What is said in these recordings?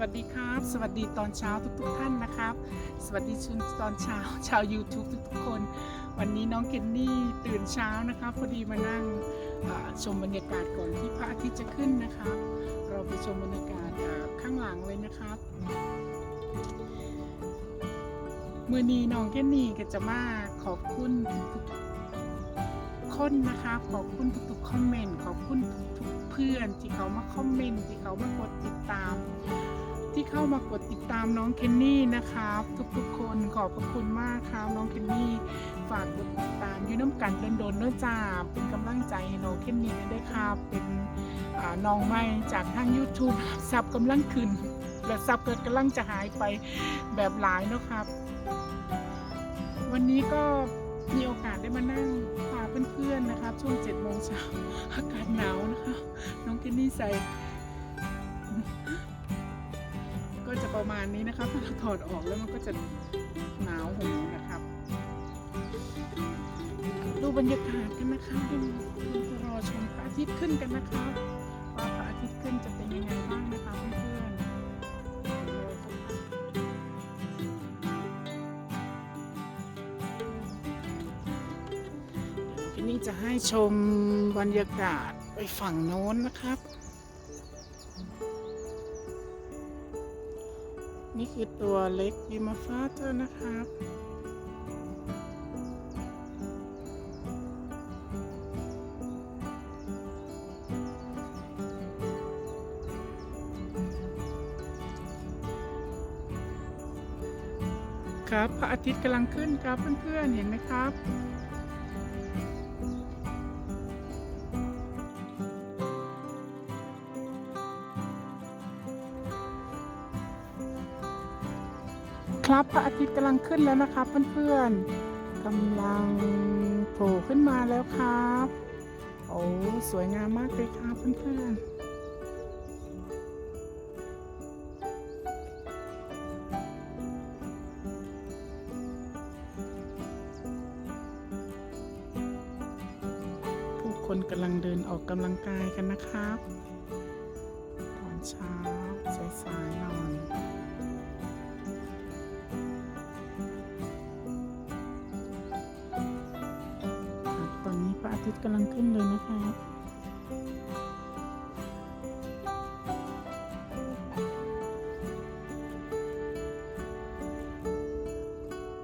วัสดีครับ สวัสดีตอนเช้าทุกๆท่านนะครับ สวัสดีชุนตอนเช้าชาว YouTube ทุกๆคน วันนี้น้องเคนนี่ตื่นเช้านะครับพอดีมานั่งชมบรรยากาศก่อนที่พระอาทิตย์จะขึ้นนะครับ เราไปชมบรรยากาศข้างหลังเลยนะครับมือนี้น้องเคนนี่ก็จะมาขอบคุณทุกๆคนนะครับขอบคุณทุกๆคอมเมนต์ขอบคุณทุกๆเพื่อนที่เขามาคอมเมนต์ที่เขามากดติดตาม ที่เข้ามากดติดตามน้องเคนนี่นะครับ ทุกๆคนขอบพระคุณมากครับน้องเคนนี่ฝากกดติดตามอยูน้ำกันโดนๆเนื้อจ้าเป็นกำลังใจให้น้องเคนนี่ด้วยครับเป็นน้องใหม่จากทาง YouTube ซับกำลังขึ้น และซับเกิดกำลังจะหายไปแบบหลายนะครับ วันนี้ก็มีโอกาสได้มานั่งพาเพื่อนๆนะครับ ช่วง7จ็ดโมงเช้าอากาศหนาวนะคะ น้องเคนนี่ใส่ ประมาณนี้นะครับถ้าเราถอดออกแล้วมันก็จะหนาวหูนะครับ ดูบรรยากาศกันนะครับดูจะรอชมพระอาทิตย์ขึ้นกันนะครับว่าพระอาทิตย์ขึ้นจะเป็นยังไงบ้างนะคะเพื่อนๆทีนี้จะให้ชมบรรยากาศไปฝั่งโน้นนะครับ นี่คือตัวเล็กบิมาฟาเตอร์นะครับครับพระอาทิตย์กำลังขึ้นครับเพื่อนๆเห็นไหมครับ ครับพระอาทิตย์กำลังขึ้นแล้วนะครับเพื่อนๆกำลังโผล่ขึ้นมาแล้วครับ โอ้สวยงามมากเลยครับเพื่อนๆผู้คนกำลังเดินออกกำลังกายกันนะครับ ตอนเช้า ทิตย์กำลังขึ้นเลยนะครับ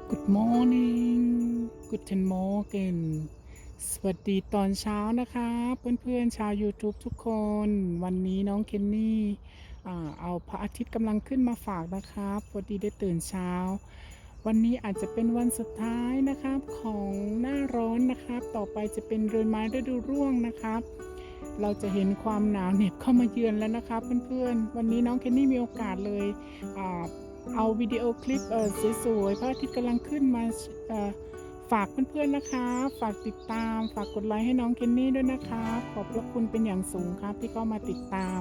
Good morning Guten Morgen สวัสดีตอนเช้านะครับเพื่อนๆชาว YouTube ทุกคน วันนี้น้องเคนนี่เอาพระอาทิตย์กำลังขึ้นมาฝากนะครับพอดีได้ตื่นเช้า วันนี้อาจจะเป็นวันสุดท้ายนะครับของหน้าร้อนนะครับ ต่อไปจะเป็นเรือนไม้ฤดูร่วงนะครับ เราจะเห็นความหนาวเหน็บเข้ามาเยือนแล้วนะครับเพื่อนๆ วันนี้น้องเคนนี่มีโอกาสเลยอเอาวิดีโอคลิปสวยๆพระอาทิตย์กำลังขึ้นมา ฝากเพื่อนๆนะคะ ฝากติดตาม ฝากกดไลค์ให้น้องเคนนี่ด้วยนะคะ ขอบพระคุณเป็นอย่างสูงครับที่เข้ามาติดตาม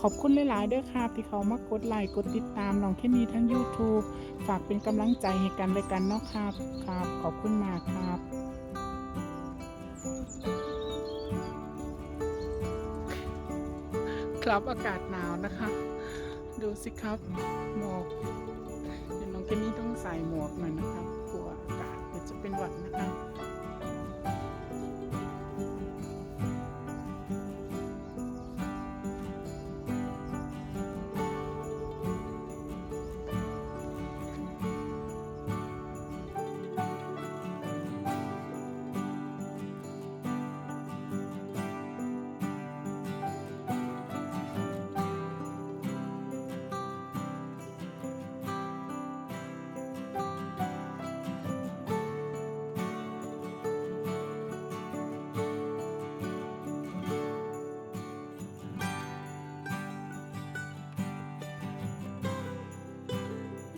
ขอบคุณหลายๆด้วยครับที่เขามากดไลค์กดติดตามน้องเคนนี่ทั้ง YouTube ฝากเป็นกำลังใจให้กันเลยกันเนาะครับครับ ขอบคุณมากครับครับอากาศหนาวนะคะ ดูสิครับหมอกเดี๋ยวน้องเจนนี่ต้องใส่หมวกหน่อยนะครับกลัวอากาศ เป็นหวัดนะคะ